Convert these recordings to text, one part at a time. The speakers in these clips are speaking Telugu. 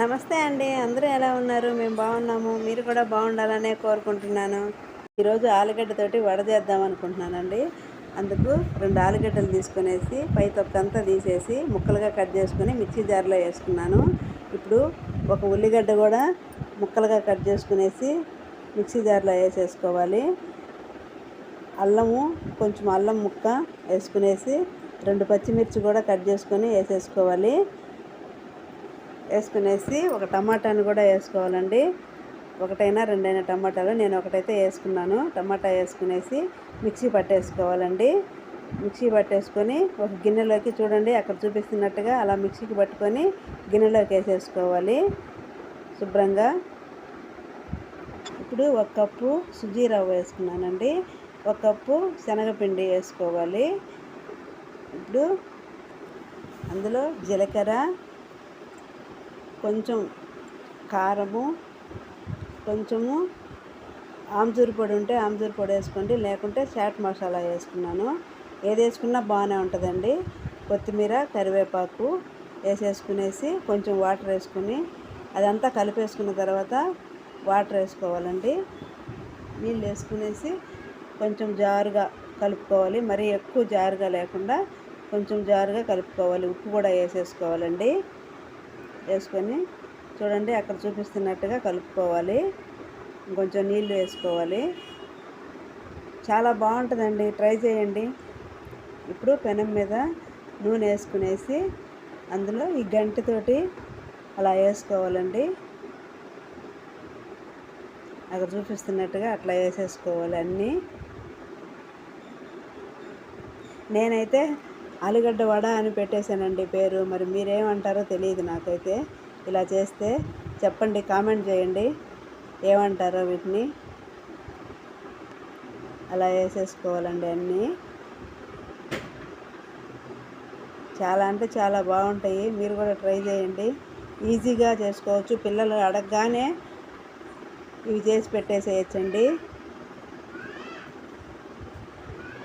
నమస్తే అండి. అందరూ ఎలా ఉన్నారు? మేము బాగున్నాము. మీరు కూడా బాగుండాలనే కోరుకుంటున్నాను. ఈరోజు ఆలుగడ్డతోటి వడ చేద్దాం అనుకుంటున్నానండి. అందుకు రెండు ఆలుగడ్డలు తీసుకునేసి పై తొక్కంతా తీసేసి ముక్కలుగా కట్ చేసుకుని మిక్సీ జార్లో వేసుకున్నాను. ఇప్పుడు ఒక ఉల్లిగడ్డ కూడా ముక్కలుగా కట్ చేసుకునేసి మిక్సీ జార్లో వేసేసుకోవాలి. అల్లము కొంచెం అల్లం ముక్క వేసుకునేసి రెండు పచ్చిమిర్చి కూడా కట్ చేసుకొని వేసేసుకోవాలి. వేసుకునేసి ఒక టమాటాని కూడా వేసుకోవాలండి. ఒకటైనా రెండైనా టమాటాలు నేను ఒకటైతే వేసుకున్నాను. టమాటా వేసుకునేసి మిక్సీ పట్టేసుకోవాలండి. మిక్సీ పట్టేసుకొని ఒక గిన్నెలోకి చూడండి అక్కడ చూపిస్తున్నట్టుగా అలా మిక్సీకి పట్టుకొని గిన్నెలోకి వేసేసుకోవాలి. శుభ్రంగా. ఇప్పుడు ఒక కప్పు సుజీ రవ్వ వేసుకున్నానండి. ఒక కప్పు శనగపిండి వేసుకోవాలి. ఇప్పుడు అందులో జీలకర్ర కొంచెం కారము కొంచెము ఆమ్చూరు పొడి ఉంటే ఆమ్చూరు పొడి వేసుకోండి. లేకుంటే చాట్ మసాలా వేసుకున్నాను. ఏది వేసుకున్నా బాగానే ఉంటుందండి. కొత్తిమీర కరివేపాకు వేసేసుకునేసి కొంచెం వాటర్ వేసుకుని అదంతా కలిపేసుకున్న తర్వాత వాటర్ వేసుకోవాలండి. నీళ్ళు వేసుకునేసి కొంచెం జారుగా కలుపుకోవాలి. మరీ ఎక్కువ జారుగా లేకుండా కొంచెం జారుగా కలుపుకోవాలి. ఉప్పు కూడా వేసేసుకోవాలండి. వేసుకొని చూడండి అక్కడ చూపిస్తున్నట్టుగా కలుపుకోవాలి. కొంచెం నీళ్ళు వేసుకోవాలి. చాలా బాగుంటుందండి. ట్రై చేయండి. ఇప్పుడు పెనం మీద నూనె వేసుకునేసి అందులో ఈ గంటితోటి అలా వేసుకోవాలండి. అక్కడ చూపిస్తున్నట్టుగా అట్లా వేసేసుకోవాలి అన్నీ. నేనైతే ఆలుగడ్డ వడ అని పెట్టేశానండి పేరు. మరి మీరేమంటారో తెలియదు నాకైతే. ఇలా చేస్తే చెప్పండి కామెంట్ చేయండి. ఏమంటారో వీటిని. అలా వేసేసుకోవాలండి అన్నీ. చాలా అంటే చాలా బాగుంటాయి. మీరు కూడా ట్రై చేయండి. ఈజీగా చేసుకోవచ్చు. పిల్లలు అడగగానే ఇవి చేసి పెట్టేసేయచ్చండి.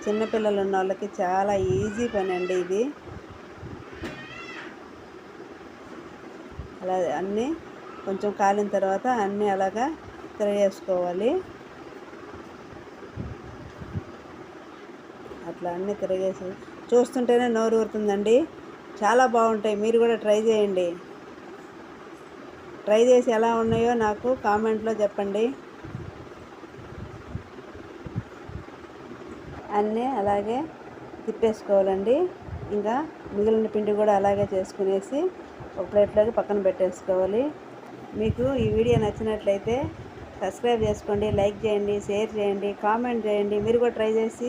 చిన్నపిల్లలు ఉన్న వాళ్ళకి చాలా ఈజీ పని అండి ఇది. అలా అన్నీ కొంచెం కాలిన తర్వాత అన్నీ అలాగా తిరగేసుకోవాలి. అట్లా అన్నీ తిరగేసి చూస్తుంటేనే నోరు ఊరుతుందండి. చాలా బాగుంటాయి. మీరు కూడా ట్రై చేయండి. ట్రై చేసి ఎలా ఉన్నాయో నాకు కామెంట్లో చెప్పండి. అన్నీ అలాగే తిప్పేసుకోవాలండి. ఇంకా మిగిలిన పిండి కూడా అలాగే చేసుకునేసి ఒక ప్లేట్లోకి పక్కన పెట్టేసుకోవాలి. మీకు ఈ వీడియో నచ్చినట్లయితే సబ్స్క్రైబ్ చేసుకోండి లైక్ చేయండి షేర్ చేయండి కామెంట్ చేయండి. మీరు కూడా ట్రై చేసి